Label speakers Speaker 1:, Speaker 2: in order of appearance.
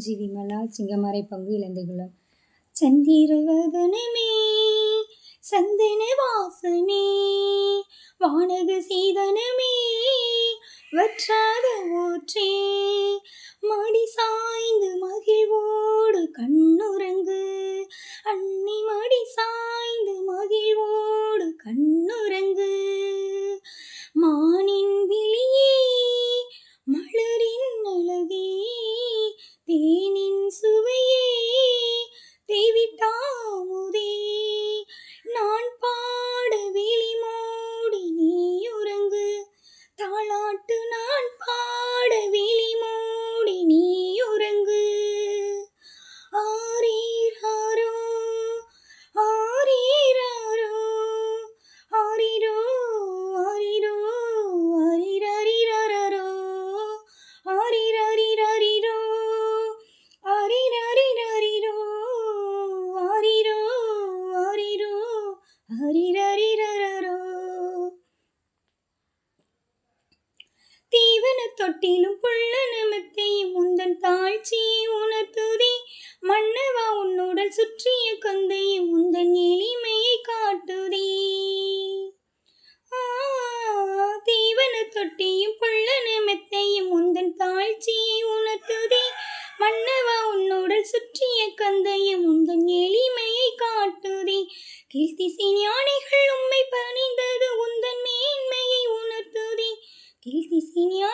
Speaker 1: G Vimala சிங்கமரை பங்கு இலந்தைகுளம் சந்திரவதனமே சந்தன வாசனே வானக சீதனமே வற்றாத ஊற்றே தொட்டிலும் புள்ள நமத்தை உந்தன் தாழ்ச்சியை உணர்த்துதே. மன்னவா உன்னுடல் சுற்றிய கந்தையும் உந்தன் எளிமையை காட்டுதே. தீவன தொட்டியும் புள்ள நிமித்தையும் உந்தன் தாழ்ச்சியை உணர்த்துதே. மன்னவா உன்னுடல் சுற்றிய கந்தையும் உந்தன் எளிமையை காட்டுதே. கீழ்த்திசை ஞானிகள் உம்மை பணிந்து ¿Qué es diseño,